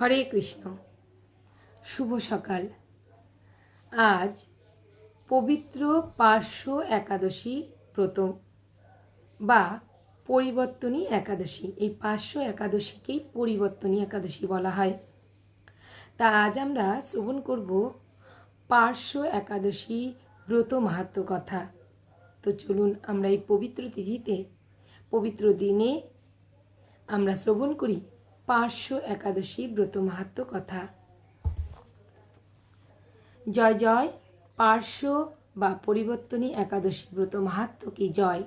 হরে কৃষ্ণ। শুভ সকাল। আজ পবিত্র পার্শ্ব একাদশী ব্রত বা পরিবর্তনী একাদশী। এই পার্শ্ব একাদশীকেই পরিবর্তনী একাদশী বলা হয়। তা আজ আমরা শ্রবণ করব পার্শ্ব একাদশী ব্রত মাহাত্ম কথা। তো চলুন আমরা এই পবিত্র তিথিতে, পবিত্র দিনে আমরা শ্রবণ করি। পার্শ্ব একাদশী ব্রত মাহাত্ম কথা। জয় জয়, পার্শ্ব বা পরিবর্তনী একাদশী ব্রত মাহাত্ম কি? জয়।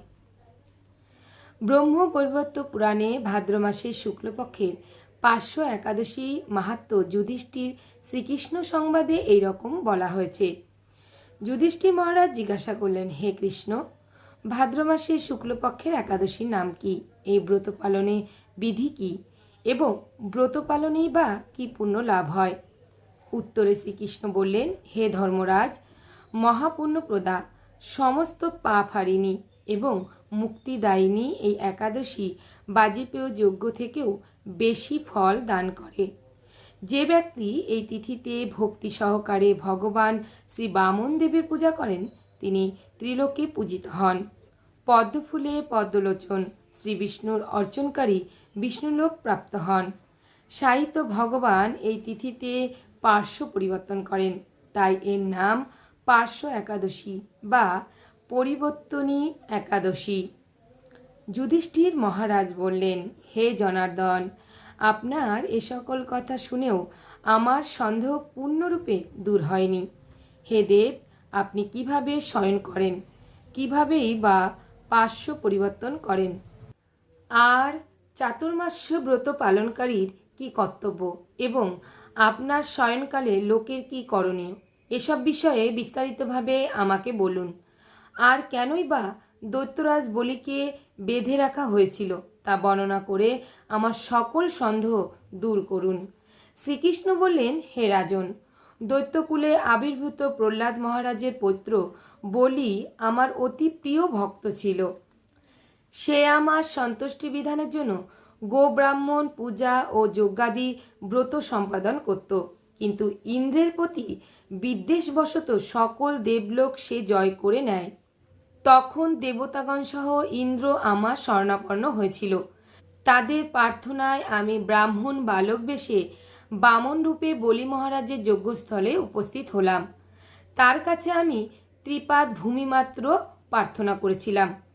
ব্রহ্ম বৈবর্ত পুরাণে ভাদ্র মাসের শুক্লপক্ষের পার্শ্ব একাদশী মাহাত্ম যুধিষ্ঠির শ্রীকৃষ্ণ সংবাদে এই রকম বলা হয়েছে। যুধিষ্ঠির মহারাজ জিজ্ঞাসা করলেন, হে কৃষ্ণ, ভাদ্র মাসের শুক্লপক্ষের একাদশীর নাম কি? এই ব্রত পালনে বিধি কি? এবং ব্রত পালনেই বা কি পুণ্য লাভ হয়? উত্তরে শ্রীকৃষ্ণ বললেন, হে ধর্মরাজ, মহাপুণ্যপ্রদা, সমস্ত পাপ হারিনি এবং মুক্তিদায়িনী এই একাদশী বাজপেয় যজ্ঞ থেকেও বেশি ফল দান করে। যে ব্যক্তি এই তিথিতে ভক্তি সহকারে ভগবান শ্রী বামন দেবের পূজা করেন, তিনি ত্রিলোকে পূজিত হন। পদ্মফুলে পদ্মলোচন শ্রী বিষ্ণুর অর্চনকারী বিষ্ণুলোক প্রাপ্ত হন। সাহিত্য ভগবান এই তিথিতে পার্শ্ব পরিবর্তন করেন। তাই এর নাম পার্শ্ব একাদশী বা পরিবর্তনী একাদশী। যুধিষ্ঠির মহারাজ বললেন, হে জনার্দন, আপনার এ সকল কথা শুনেও আমার সন্দেহ পূর্ণরূপে দূর হয়নি। হে দেব, আপনি কীভাবে শয়ন করেন? কিভাবেই বা পার্শ্ব পরিবর্তন করেন? আর চাতুর্মাস্য ব্রত পালনকারীর কি কর্তব্য এবং আপনার শয়নকালে লোকের কি করণীয়? এসব বিষয়ে বিস্তারিতভাবে আমাকে বলুন। আর কেনই বা দৈত্যরাজ বলিকে বেঁধে রাখা হয়েছিল তা বর্ণনা করে আমার সকল সন্দেহ দূর করুন। শ্রীকৃষ্ণ বললেন, হে রাজন, দৈত্যকুলে আবির্ভূত প্রহ্লাদ মহারাজের পৌত্র বলি আমার অতি প্রিয় ভক্ত ছিল। সে আমার সন্তুষ্টি বিধানের জন্য গোব্রাহ্মণ পূজা ও যজ্ঞাদি ব্রত সম্পাদন করত। কিন্তু ইন্দ্রের প্রতি বিদ্বেষবশত সকল দেবলোক সে জয় করে নেয়। তখন দেবতাগণ সহ ইন্দ্র আমার স্বর্ণাপন্ন হয়েছিল। তাদের প্রার্থনায় আমি ব্রাহ্মণ বালক বেশে বামন রূপে বলি মহারাজের যজ্ঞস্থলে উপস্থিত হলাম। তার কাছে আমি ত্রিপাদ ভূমিমাত্র প্রার্থনা করেছিলাম।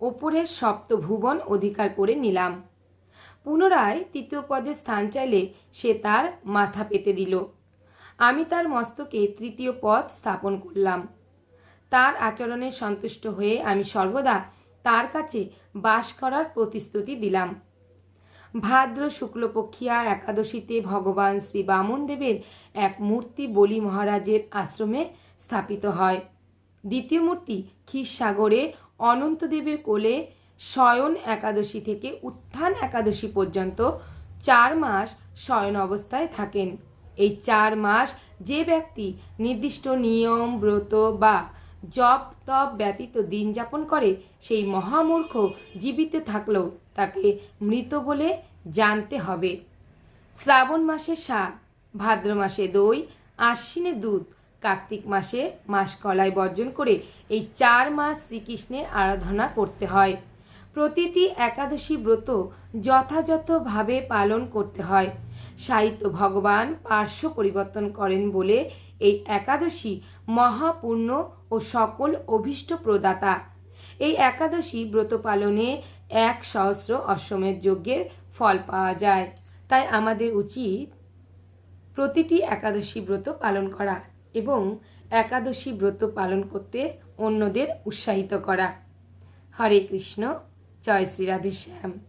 ওপরের সপ্ত ভুবন অধিকার করে নিলাম। পুনরায় তৃতীয় পদে স্থান চাইলে সে তার মাথা পেতে দিল। আমি তার মস্তকে তৃতীয় পদ স্থাপন করলাম। তার আচরণে সন্তুষ্ট হয়ে আমি সর্বদা তার কাছে বাস করার প্রতিশ্রুতি দিলাম। ভাদ্র শুক্লপক্ষিয়া একাদশীতে ভগবান শ্রী বামন দেবের এক মূর্তি বলি মহারাজের আশ্রমে স্থাপিত হয়। দ্বিতীয় মূর্তি ক্ষীরসাগরে অনন্তদেবের কোলে শয়ন একাদশী থেকে উত্থান একাদশী পর্যন্ত চার মাস শয়ন অবস্থায় থাকেন। এই চার মাস যে ব্যক্তি নির্দিষ্ট নিয়ম, ব্রত বা জপ তপ ব্যতীত দিন যাপন করে, সেই মহামূর্খ জীবিত থাকলেও তাকে মৃত বলে জানতে হবে। শ্রাবণ মাসে শাক, ভাদ্র মাসে দই, আশ্বিনে দুধ কার্তিক মাসে মাস কলাই বর্জন করে এই চার মাস শ্রীকৃষ্ণের আরাধনা করতে হয়। প্রতিটি একাদশী ব্রত যথাযথভাবে পালন করতে হয়। সাহিত্য ভগবান পার্শ্ব পরিবর্তন করেন বলে এই একাদশী মহাপূর্ণ ও সকল অভীষ্ট প্রদাতা। এই একাদশী ব্রত পালনে এক সহস্র অশ্বমের যজ্ঞের ফল পাওয়া যায়। তাই আমাদের উচিত প্রতিটি একাদশী ব্রত পালন করা। এবং একাদশী ব্রত পালন করতে অন্যদের উৎসাহিত করা। হরে কৃষ্ণ জয় শ্রী রাধে শ্যাম।